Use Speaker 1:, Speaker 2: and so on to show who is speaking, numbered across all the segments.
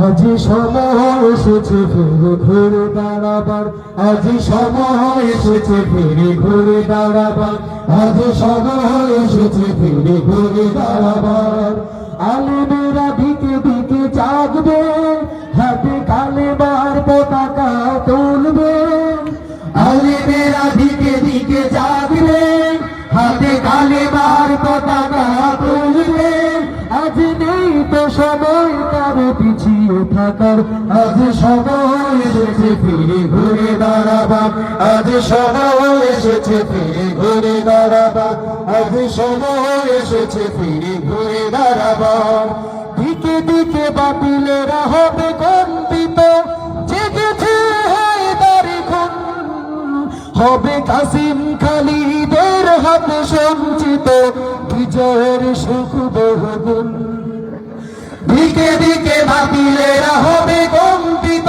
Speaker 1: আজ সময় এসেছে ফিরে ঘুরে দাঁড়াবার। আজ সময় এসেছে ফিরে ঘুরে দাঁড়াবার। আজ সময় এসেছে ফিরে ঘুরে দাঁড়াবার। আলেমেরা দিকে দিকে জাগবে, হাতে কালেবার পতাকা তুলবে। আলেমেরা দিকে দিকে জাগবে, হাতে কালেবার পতাকা তুলবে। আজ নেই তো সময় কারও পিছিয়ে থাকার। আজ সময় এসেছে, ফিরে ঘুরে দাঁড়াবার আজ সময় এসেছে, ফিরে ঘুরে দাঁড়াবার আজ সময় এসেছে, ফিরে ঘুরে দাঁড়াবার দিকে দিকে বাতিলেরা হবে কম্পিত জেগেছে হায়দারি খুন। হবে কাসিম খালিদের হাতে সঞ্চিত। বিজয়ের সুখ বহুগুণ। দিকে দিকে বাতিলেরা হবে কম্পিত।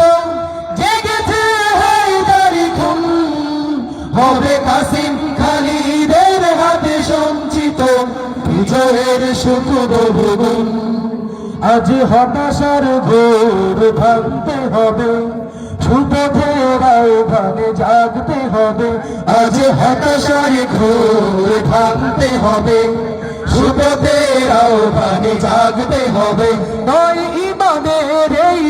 Speaker 1: জেগেছে খুন। হবে কাসিম খালিদের হাতে সঞ্চিত। বিজয়ের সুখ বহুগুণ আজ হতাশার ঘোর ভাঙতে হবে। ভানে জাগতে হবে। আজ হতাশার ঘোর ভাঙতে হবে। ছুটে জাগতে হবে। নয় ইমানের এই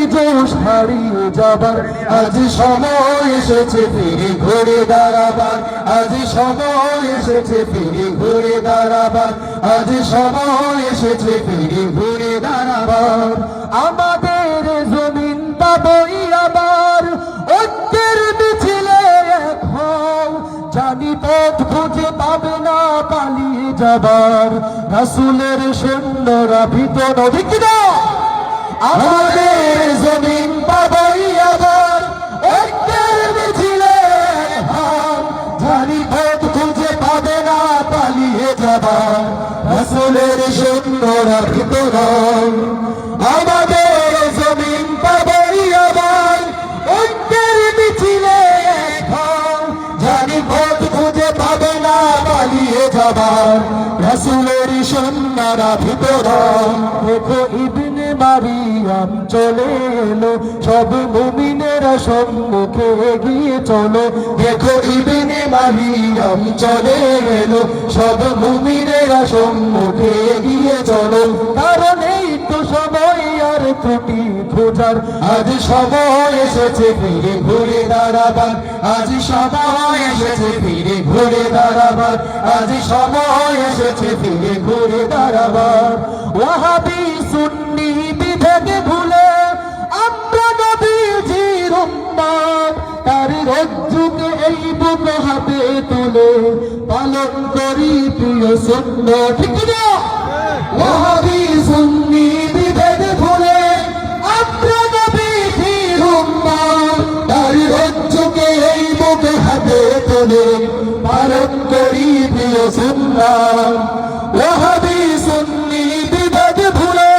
Speaker 1: হারিয়ে যাবার আজ সময় এসেছে ফিরে ঘুরে দাঁড়াবার। আজ সময় এসেছে ফিরে ঘুরে দাঁড়াবার। আজ সময় এসেছে ফিরে ঘুরে দাঁড়াবার। আমাদের পথ খুঁজে পাবে না, পালিয়ে যাবার। রাসুলের সৈন্যরা ভিতর অধিক না? আমাদের জমিন পাবই আবার, ঐক্যের আমাদের জমিন পাবই আবার, ঐক্যের মিছিলে এক হও জানি পথ খুঁজে পাবে না যাবার রাসুলের সন্ন্যারা ভিতর দেখো ইবনে মারিয়াম চলে এলো, সব মুমিনেরা সম্মুখে এগিয়ে চলো। দেখো ইবনে মারিয়াম চলে এলো, সব মুমিনেরা সম্মুখে এগিয়ে চলো। কারণ ত্রুটি খোঁজার আজ সময় এসেছে ফিরে ঘুরে দাঁড়াবার। আজ সময় এসেছে ফিরে ঘুরে দাঁড়াবার। আজ সময় এসেছে ফিরে ঘুরে দাঁড়াবার। ওয়াহাবি সুন্নি বিভেদ ভুলে আমরা নবীজির উম্মত তার রজ্জুকে এই বুক হাতে তুলে। পালন করি প্রিয় সুন্নত ঠিক না ওয়াহাবি ওয়াহাবি সুন্নি বিভেদ ভুলে,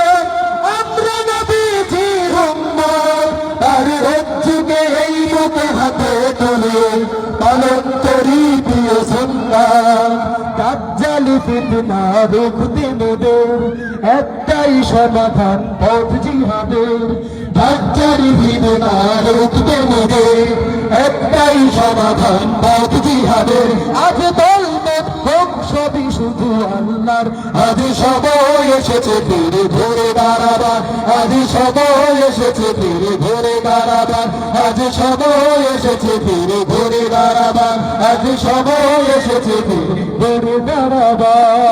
Speaker 1: আমরা নবীজির উম্মত তার রজ্জুকে এই বুক হাতে তুলে, পালন করি প্রিয় সুন্নাত দাজ্জালি ফিতনা রুখতে মোদের, একটাই সমাধান পথ জিহাদের। দাজ্জালি ফিতনা রুখতে একটাই সমাধান পথ জিহাদের আজ দল মত হোক সবই শুধু আল্লাহর। আজ সময় এসেছে ফিরে ধরে দাঁড়াবার আজ সময় এসেছে ফিরে ধরে দাঁড়াবার আজ সময় এসেছে, ধীরে ধরে দাঁড়াবার আজ সময় এসেছে ফিরে ধরে দাঁড়াবার